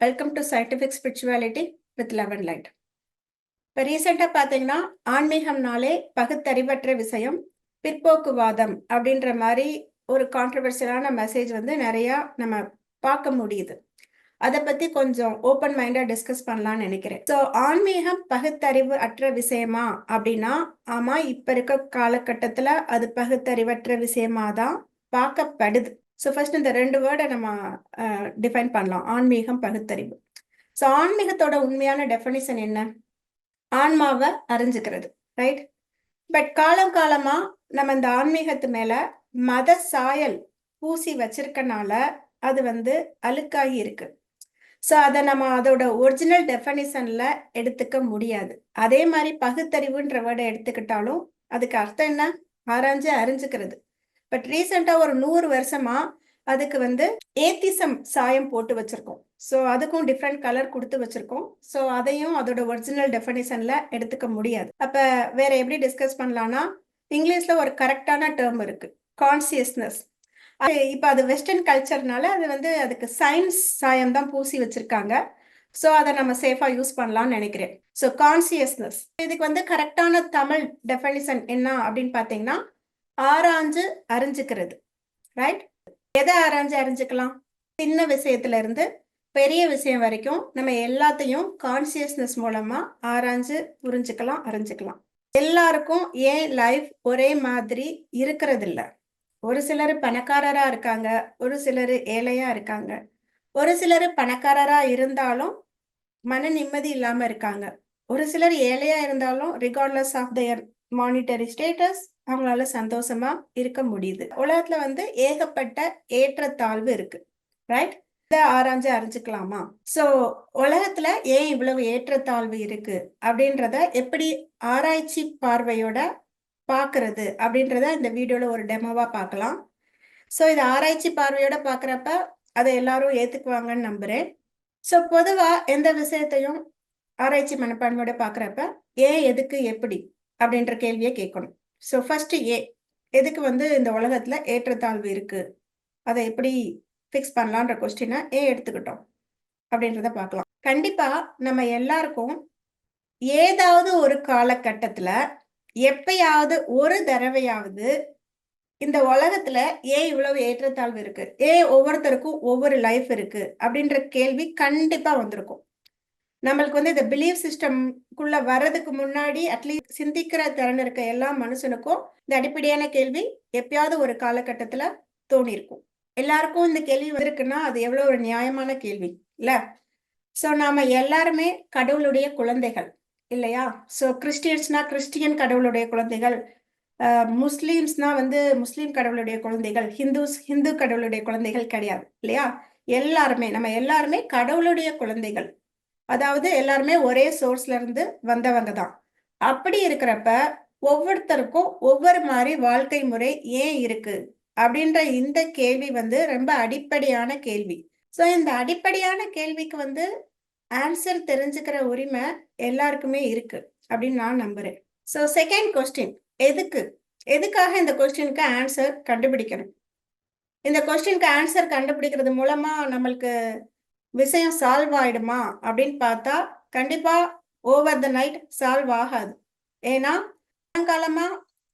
Welcome to scientific spirituality with eleven light இப்போ ரீசெண்டாக பார்த்தீங்கன்னா ஆன்மீகம்னாலே பகுத்தறிவற்ற விஷயம் பிற்போக்குவாதம் அப்படின்ற மாதிரி ஒரு கான்ட்ரவர்சியலான மெசேஜ் வந்து நிறையா நம்ம பார்க்க முடியுது. அதை பற்றி கொஞ்சம் ஓப்பன் மைண்டாக டிஸ்கஸ் பண்ணலான்னு நினைக்கிறேன். ஸோ ஆன்மீகம் பகுத்தறிவு அற்ற விஷயமா அப்படின்னா ஆமாம் இப்போ இருக்க காலகட்டத்தில் அது பகுத்தறிவற்ற விஷயமா தான் பார்க்கப்படுது. ஸோ ஃபர்ஸ்ட் இந்த ரெண்டு வேர்டை நம்ம டிஃபைன் பண்ணலாம். ஆன்மீகம் பகுத்தறிவு. ஸோ ஆன்மீகத்தோட உண்மையான டெஃபனிஷன் என்ன? ஆன்மாவை அறிஞ்சுக்கிறது ரைட் பட் காலம் காலமா நம்ம இந்த ஆன்மீகத்து மேல மத சாயல் பூசி வச்சிருக்கனால அது வந்து அழுக்காகி இருக்கு. ஸோ அதை நம்ம அதோட ஒரிஜினல் டெஃபனிஷன்ல எடுத்துக்க முடியாது. அதே மாதிரி பகுத்தறிவுன்ற வேர்டை எடுத்துக்கிட்டாலும் அதுக்கு அர்த்தம் என்ன? ஆராய்ஞ்சு அறிஞ்சுக்கிறது. பட் ரீசெண்டாக ஒரு நூறு வருஷமா அதுக்கு வந்து ஏத்திசம் சாயம் போட்டு வச்சிருக்கோம். ஸோ அதுக்கும் டிஃப்ரெண்ட் கலர் கொடுத்து வச்சிருக்கோம். ஸோ அதையும் அதோட ஒரிஜினல் டெஃபினேஷன்ல எடுத்துக்க முடியாது. அப்ப வேற எப்படி டிஸ்கஸ் பண்ணலாம்னா இங்கிலீஷ்ல ஒரு கரெக்டான டேர்ம் இருக்கு. கான்சியஸ்னஸ் இப்போ அது வெஸ்டர்ன் கல்ச்சர்னால அது வந்து அதுக்கு சயின்ஸ் சாயம் தான் பூசி வச்சிருக்காங்க. ஸோ அதை நம்ம சேஃபாக யூஸ் பண்ணலாம்னு நினைக்கிறேன். ஸோ கான்சியஸ்னஸ் இதுக்கு வந்து கரெக்டான தமிழ் டெஃபனிஷன் என்ன அப்படின்னு பார்த்தீங்கன்னா ஆராய்ஞ்சு அறிஞ்சுக்கிறது ரைட் எதை ஆராய்ஞ்சு அறிஞ்சுக்கலாம்? சின்ன விஷயத்துல இருந்து பெரிய விஷயம் வரைக்கும் நம்ம எல்லாத்தையும் கான்சியஸ்னஸ் மூலமா ஆராய்ஞ்சு புரிஞ்சுக்கலாம் அறிஞ்சுக்கலாம். எல்லாருக்கும் ஏன் லைஃப் ஒரே மாதிரி இருக்கிறது இல்லை ஒரு சிலர் பணக்காரரா இருக்காங்க ஒரு சிலர் ஏழையா இருக்காங்க. ஒரு சிலர் பணக்காரரா இருந்தாலும் மன நிம்மதி இல்லாம இருக்காங்க. ஒரு சிலர் ஏழையா இருந்தாலும் regardless of their monetary status அவங்களால சந்தோஷமா இருக்க முடியுது. உலகத்துல வந்து ஏகப்பட்ட ஏற்றத்தாழ்வு இருக்கு. ரைட் இதை ஆராய்ஞ்சு அறிஞ்சுக்கலாமா? சோ உலகத்துல ஏன் இவ்வளவு ஏற்றத்தாழ்வு இருக்கு? அப்படின்றத எப்படி ஆராய்ச்சி பார்வையோட பாக்குறது? அப்படின்றத இந்த வீடியோல ஒரு டெமோவா பார்க்கலாம் ஸோ இதை ஆராய்ச்சி பார்வையோட பாக்குறப்ப அதை எல்லாரும் ஏத்துக்குவாங்கன்னு நம்புறேன். ஸோ பொதுவா எந்த விஷயத்தையும் ஆராய்ச்சி மனப்பான்மையோட பாக்குறப்ப ஏன் எதுக்கு எப்படி அப்படின்ற கேள்வியை கேட்கணும். ஸோ ஃபர்ஸ்ட் ஏ எதுக்கு வந்து இந்த உலகத்துல ஏற்றத்தாழ்வு இருக்கு? அதை எப்படி ஃபிக்ஸ் பண்ணலான்ற கொஸ்டினை ஏ எடுத்துக்கிட்டோம். அப்படின்றத பார்க்கலாம். கண்டிப்பா நம்ம எல்லாருக்கும் ஏதாவது ஒரு காலகட்டத்துல எப்பயாவது ஒரு தடவையாவது இந்த உலகத்துல ஏன் இவ்வளவு ஏற்றத்தாழ்வு இருக்கு? ஏன் ஒவ்வொருத்தருக்கும் ஒவ்வொரு லைஃப் இருக்கு? அப்படின்ற கேள்வி கண்டிப்பா வந்திருக்கும். நம்மளுக்கு வந்து இந்த பிலீஃப் சிஸ்டம்குள்ள வர்றதுக்கு முன்னாடி அட்லீஸ்ட் சிந்திக்கிற திறன் இருக்க எல்லா மனுஷனுக்கும் இந்த அடிப்படையான கேள்வி எப்பயாவது ஒரு காலகட்டத்துல தோணிருக்கும். எல்லாருக்கும் இந்த கேள்வி வந்திருக்குன்னா அது எவ்வளவு ஒரு நியாயமான கேள்வி இல்ல? ஸோ நாம எல்லாருமே கடவுளுடைய குழந்தைகள் இல்லையா? ஸோ கிறிஸ்டியன்ஸ்னா கிறிஸ்டியன் கடவுளுடைய குழந்தைகள் முஸ்லீம்ஸ்னா வந்து முஸ்லீம் கடவுளுடைய குழந்தைகள் ஹிந்துஸ் ஹிந்து கடவுளுடைய குழந்தைகள் கிடையாது இல்லையா? எல்லாருமே நம்ம எல்லாருமே கடவுளுடைய குழந்தைகள். அதாவது எல்லாருமே ஒரே சோர்ஸ்ல இருந்து வந்தவங்க தான். அப்படி இருக்கிறப்ப ஒவ்வொருத்தருக்கும் ஒவ்வொரு மாதிரி வாழ்க்கை முறை ஏன் இருக்கு? அப்படின்ற இந்த கேள்வி வந்து ரொம்ப அடிப்படையான கேள்வி. ஸோ இந்த அடிப்படையான கேள்விக்கு வந்து ஆன்சர் தெரிஞ்சுக்கிற உரிமை எல்லாருக்குமே இருக்கு அப்படின்னு நான் நம்புறேன். ஸோ செகண்ட் கொஸ்டின் எதுக்கு? எதுக்காக இந்த கொஸ்டினுக்கு ஆன்சர் கண்டுபிடிக்கணும்? இந்த கொஸ்டினுக்கு ஆன்சர் கண்டுபிடிக்கிறது மூலமா நம்மளுக்கு விஷயம் சால்வ் ஆயிடுமா அப்படின்னு பார்த்தா கண்டிப்பா ஓவர் த நைட் சால்வ் ஆகாது. ஏன்னா காலமா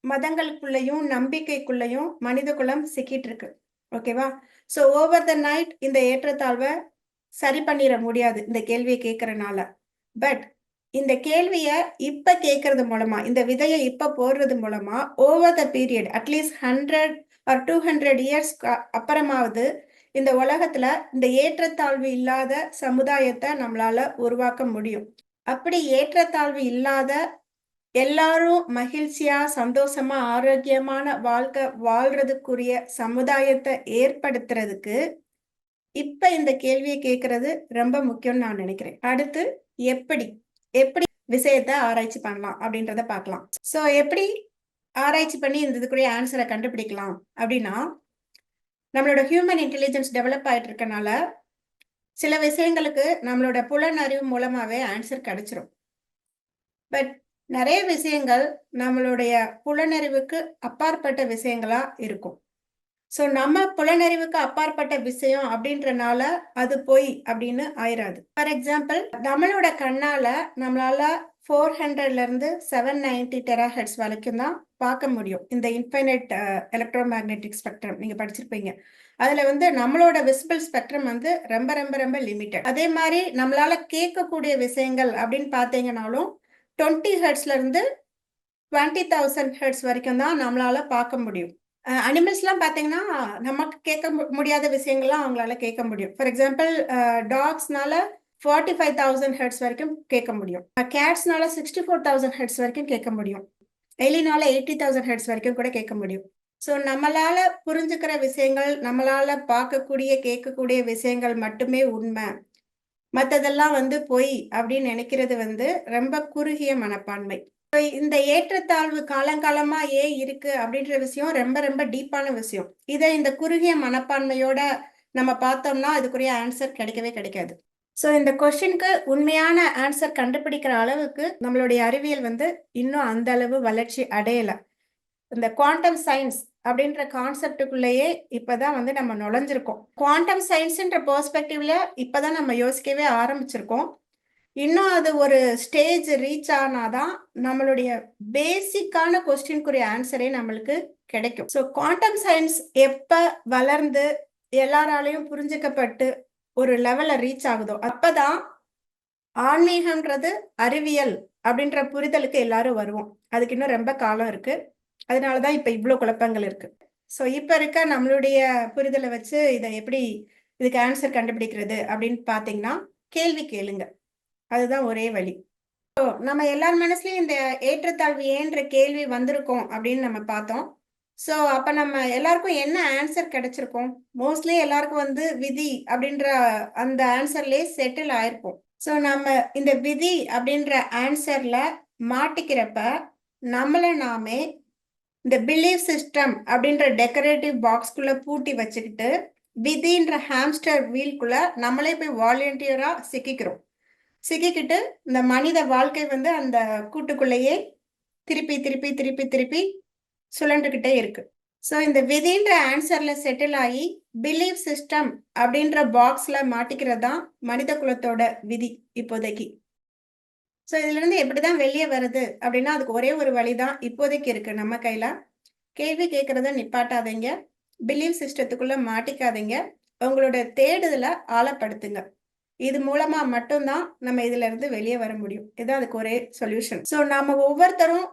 மதங்களுக்குள்ளேயும் நம்பிக்கைக்குள்ளேயும் மனித குலம் சிக்கிட்டு இருக்கு. ஓகேவா ஸோ ஓவர் த நைட் இந்த ஏற்றத்தாழ்வை சரி பண்ணிட முடியாது இந்த கேள்வியை கேட்கறனால. பட் இந்த கேள்வியை இப்ப கேட்கறது மூலமா இந்த விதையை இப்ப போடுறது மூலமா over the period at least hundred or two hundred years அப்புறமாவது இந்த உலகத்துல இந்த ஏற்றத்தாழ்வு இல்லாத சமுதாயத்தை நம்மளால உருவாக்க முடியும். அப்படி ஏற்றத்தாழ்வு இல்லாத எல்லாரும் மகிழ்ச்சியா சந்தோஷமா ஆரோக்கியமான வாழ்க்கை வாழ்றதுக்குரிய சமுதாயத்தை ஏற்படுத்துறதுக்கு இப்ப இந்த கேள்வியை கேட்கறது ரொம்ப முக்கியம்னு நான் நினைக்கிறேன். அடுத்து எப்படி எப்படி விஷயத்த ஆராய்ச்சி பண்ணலாம் அப்படின்றத பார்க்கலாம். சோ எப்படி ஆராய்ச்சி பண்ணி இந்த இதுக்குரிய ஆன்சரை கண்டுபிடிக்கலாம் அப்படின்னா நம்மளோட ஹியூமன் இன்டெலிஜென்ஸ் டெவலப் ஆயிட்டு இருக்கனால சில விஷயங்களுக்கு நம்மளோட புலனறிவு மூலமாகவே ஆன்சர் கிடைச்சிரும். பட் நிறைய விஷயங்கள் நம்மளுடைய புலனறிவுக்கு அப்பாற்பட்ட விஷயங்களா இருக்கும். ஸோ நம்ம புலனறிவுக்கு அப்பாற்பட்ட விஷயம் அப்படின்றனால அது பொய் அப்படின்னு ஆயிராது. ஃபார் எக்ஸாம்பிள் நம்மளோட கண்ணால நம்மளால ஃபோர் ஹண்ட்ரட்லேருந்து செவன் நைன்டி டெராஹெட்ஸ் வரைக்கும் தான் பார்க்க முடியும். இந்த இன்ஃபைனைட் எலக்ட்ரோ மேக்னெட்டிக் ஸ்பெக்ட்ரம் நீங்கள் படிச்சிருப்பீங்க. அதில் வந்து நம்மளோட விசிபிள் ஸ்பெக்ட்ரம் வந்து ரொம்ப ரொம்ப ரொம்ப லிமிட்டட் அதே மாதிரி நம்மளால் கேட்கக்கூடிய விஷயங்கள் அப்படின்னு பார்த்தீங்கனாலும் டுவெண்ட்டி ஹெட்ஸ்லேருந்து டுவெண்ட்டி தௌசண்ட் ஹெர்ட்ஸ் வரைக்கும் தான் நம்மளால் பார்க்க முடியும். அனிமல்ஸ்லாம் பார்த்தீங்கன்னா நமக்கு கேட்க மு- முடியாத விஷயங்கள்லாம் அவங்களால கேட்க முடியும். ஃபார் எக்ஸாம்பிள் டாக்ஸ்னால ஃபார்ட்டி ஃபைவ் தௌசண்ட் ஹெர்ட்ஸ் வரைக்கும் கேட்க முடியும். கேட்ஸ்னால சிக்ஸ்டி ஃபோர் தௌசண்ட் ஹெர்ட்ஸ் வரைக்கும் கேட்க முடியும். எலினால எயிட்டி தௌசண்ட் ஹெர்ட்ஸ் வரைக்கும் கூட கேட்க முடியும். ஸோ நம்மளால புரிஞ்சுக்கிற விஷயங்கள் நம்மளால பார்க்கக்கூடிய கேட்கக்கூடிய விஷயங்கள் மட்டுமே உண்மை. மற்றதெல்லாம் வந்து பொய் அப்படின்னு நினைக்கிறது வந்து ரொம்ப குறுகிய மனப்பான்மை. இந்த ஏற்றத்தாழ்வு காலங்காலமா ஏன் இருக்கு அப்படின்ற விஷயம் ரொம்ப ரொம்ப டீப்பான விஷயம். இதை இந்த குறுகிய மனப்பான்மையோட நம்ம பார்த்தோம்னா அதுக்குரிய ஆன்சர் கிடைக்கவே கிடைக்காது. ஸோ இந்த கொஸ்டினுக்கு உண்மையான ஆன்சர் கண்டுபிடிக்கிற அளவுக்கு நம்மளுடைய அறிவியல் வந்து இன்னும் அந்த அளவு வளர்ச்சி அடையலை. இந்த குவாண்டம் சயின்ஸ் அப்படின்ற கான்செப்டுக்குள்ளேயே இப்போதான் வந்து நம்ம நுழைஞ்சிருக்கோம். குவாண்டம் சயின்ஸுன்ற பெர்ஸ்பெக்டிவ்ல இப்போதான் நம்ம யோசிக்கவே ஆரம்பிச்சிருக்கோம். இன்னும் அது ஒரு ஸ்டேஜ் ரீச் ஆனாதான் நம்மளுடைய பேசிக்கான கொஸ்டின்குரிய ஆன்சரே நம்மளுக்கு கிடைக்கும். ஸோ குவாண்டம் சயின்ஸ் எப்போ வளர்ந்து எல்லாராலையும் புரிஞ்சுக்கப்பட்டு ஒரு லெவல்ல ரீச் ஆகுதோ. அப்பதான் ஆன்மீகம்ன்றது அறிவியல் அப்படின்ற புரிதலுக்கு எல்லாரும் வருவோம். அதுக்கு இன்னும் ரொம்ப காலம் இருக்கு. அதனாலதான் இப்ப இவ்வளவு குழப்பங்கள் இருக்கு. ஸோ இப்ப இருக்க நம்மளுடைய புரிதலை வச்சு இதை எப்படி இதுக்கு ஆன்சர் கண்டுபிடிக்கிறது அப்படின்னு பாத்தீங்கன்னா கேள்வி கேளுங்க. அதுதான் ஒரே வழி. நம்ம எல்லார் மனசுலயும் இந்த ஏற்றத்தாழ்வு ஏன்ற கேள்வி வந்திருக்கோம் அப்படின்னு நம்ம பார்த்தோம். ஸோ அப்ப நம்ம எல்லாருக்கும் என்ன ஆன்சர் கிடைச்சிருக்கும்? மோஸ்ட்லி எல்லாருக்கும் வந்து விதி அப்படின்ற அந்த ஆன்சர்லயே செட்டில் ஆயிருப்போம் ஸோ நம்ம இந்த விதி அப்படின்ற ஆன்சர்ல மாட்டிக்கிறப்ப நம்மளை நாமே இந்த பிலீஃப் சிஸ்டம் அப்படின்ற டெக்கரேட்டிவ் பாக்ஸ்குள்ள பூட்டி வச்சுக்கிட்டு விதின்ற ஹாம்ஸ்டர் வீல்குள்ள நம்மளே போய் வாலண்டியரா சிக்கிக்கிறோம். சிக்கிக்கிட்டு இந்த மனித வாழ்க்கை வந்து அந்த கூட்டுக்குள்ளேயே திருப்பி திருப்பி திருப்பி திருப்பி சுழண்டுக்கிட்டே இருக்கு. ஸோ இந்த விதின்ற ஆன்சர்ல செட்டில் ஆகி பிலீஃப் சிஸ்டம் அப்படின்ற பாக்ஸ்ல மாட்டிக்கிறது தான் மனித குலத்தோட விதி இப்போதைக்கு. ஸோ இதுல இருந்து எப்படிதான் வெளியே வருது அப்படின்னா அதுக்கு ஒரே ஒரு வழிதான் இப்போதைக்கு இருக்கு நம்ம கையில. கேள்வி கேட்கறத நிப்பாட்டாதீங்க. பிலீஃப் சிஸ்டத்துக்குள்ள மாட்டிக்காதீங்க. உங்களோட தேடுதலை ஆழப்படுத்துங்க. இது மூலமா மட்டும்தான் நம்ம இதுல இருந்து வெளியே வர முடியும். இதுதான் அதுக்கு ஒரே சொல்யூஷன் ஸோ நாம ஒவ்வொருத்தரும்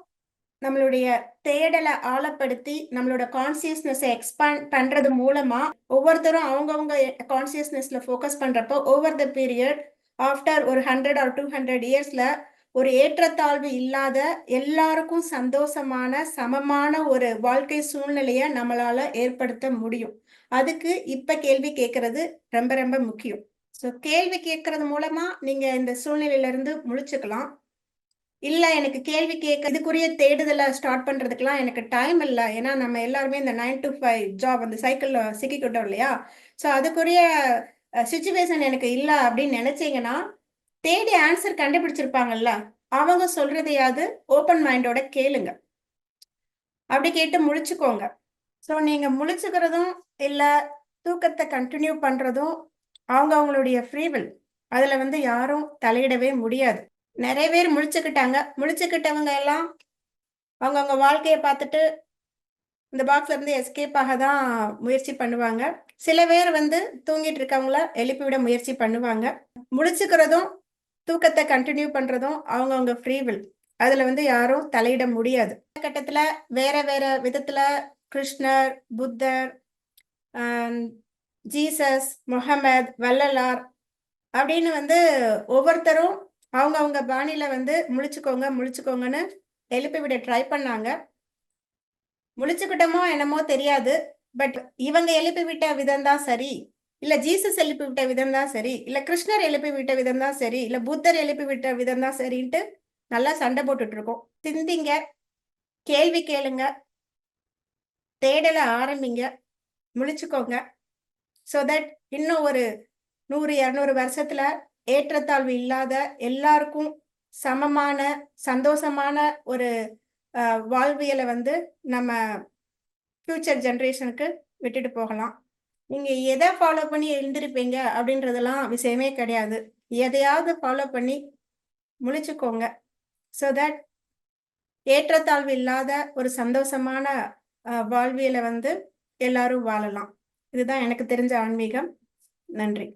நம்மளுடைய தேடலை ஆழப்படுத்தி நம்மளோட கான்சியஸ்னஸை எக்ஸ்பேண்ட் பண்றது மூலமா ஒவ்வொருத்தரும் அவங்கவுங்க கான்சியஸ்னஸ்ல ஃபோக்கஸ் பண்றப்போ ஓவர் த பீரியட் ஆஃப்டர் ஒரு ஹண்ட்ரட் ஆர் டூ ஹண்ட்ரட் இயர்ஸ்ல ஒரு ஏற்றத்தாழ்வு இல்லாத எல்லாருக்கும் சந்தோஷமான சமமான ஒரு வாழ்க்கை சூழ்நிலையை நம்மளால ஏற்படுத்த முடியும். அதுக்கு இப்ப கேள்வி கேட்கறது ரொம்ப ரொம்ப முக்கியம். ஸோ கேள்வி கேட்கறது மூலமா நீங்க இந்த சூழ்நிலையில இருந்து முழிச்சுக்கலாம். இல்ல எனக்கு கேள்வி கேட்க இதுக்குரிய தேடுதலை ஸ்டார்ட் பண்றதுக்கெல்லாம் எனக்கு டைம் இல்லை. ஏன்னா நம்ம எல்லாருமே இந்த நைன் டு ஃபைவ் ஜாப் அந்த சைக்கிள்ல சிக்கிக்கிட்டோம் இல்லையா? ஸோ அதுக்குரிய சுச்சுவேஷன் எனக்கு இல்லை அப்படின்னு நினைச்சீங்கன்னா தேடி ஆன்சர் கண்டுபிடிச்சிருப்பாங்கல்ல? அவங்க சொல்றதையாவது ஓப்பன் மைண்டோட கேளுங்க. அப்படி கேட்டு முழிச்சுக்கோங்க. ஸோ நீங்க முழிச்சுக்கிறதும் இல்ல தூக்கத்தை கண்டினியூ பண்றதும் அவங்க அவங்களுடைய ஃப்ரீவில் அதுல வந்து யாரும் தலையிடவே முடியாது. நிறைய பேர் முழிச்சுக்கிட்டாங்க. முழிச்சுக்கிட்டவங்க எல்லாம் அவங்கவுங்க வாழ்க்கையை பார்த்துட்டு இந்த பாக்ஸ்ல இருந்து எஸ்கேப் ஆக தான் முயற்சி பண்ணுவாங்க. சில பேர் வந்து தூங்கிட்டு இருக்கவங்கள எழுப்பி விட முயற்சி பண்ணுவாங்க. முடிச்சுக்கிறதும் தூக்கத்தை கண்டினியூ பண்றதும் அவங்கவுங்க ஃப்ரீவில் அதுல வந்து யாரும் தலையிட முடியாது. கட்டத்துல வேற வேற விதத்துல கிருஷ்ணர் புத்தர் ஜீசஸ் முகமது வள்ளலார் அப்படின்னு வந்து ஒவ்வொருத்தரும் அவங்க அவங்க பாணியில வந்து முழிச்சுக்கோங்க முழிச்சுக்கோங்கன்னு எழுப்பி விட ட்ரை பண்ணாங்க. முழிச்சுக்கிட்டோமோ என்னமோ தெரியாது பட் இவங்க எழுப்பி விட்ட விதம் தான் சரி. இல்ல ஜீசஸ் எழுப்பி விட்ட விதம் தான் சரி. இல்ல கிருஷ்ணர் எழுப்பி விட்ட விதம் தான் சரி. இல்ல புத்தர் எழுப்பி விட்ட விதம் தான் சரின்ட்டு நல்லா சண்டை போட்டுட்டு இருக்கோம் சிந்திங்க கேள்வி கேளுங்க தேடலை ஆரம்பிங்க முழிச்சுக்கோங்க. ஸோ தட் இன்னும் ஒரு நூறு இரநூறு வருஷத்துல ஏற்றத்தாழ்வு இல்லாத எல்லாருக்கும் சமமான சந்தோஷமான ஒரு வாழ்வியலை வந்து நம்ம ஃபியூச்சர் ஜென்ரேஷனுக்கு விட்டுட்டு போகலாம். நீங்கள் எதை ஃபாலோ பண்ணி எழுந்திருப்பீங்க அப்படின்றதெல்லாம் விஷயமே கிடையாது. எதையாவது ஃபாலோ பண்ணி முழிச்சுக்கோங்க. ஸோ தட் ஏற்றத்தாழ்வு இல்லாத ஒரு சந்தோஷமான வாழ்வியலை வந்து எல்லாரும் வாழலாம். இதுதான் எனக்கு தெரிஞ்ச ஆன்மீகம். நன்றி.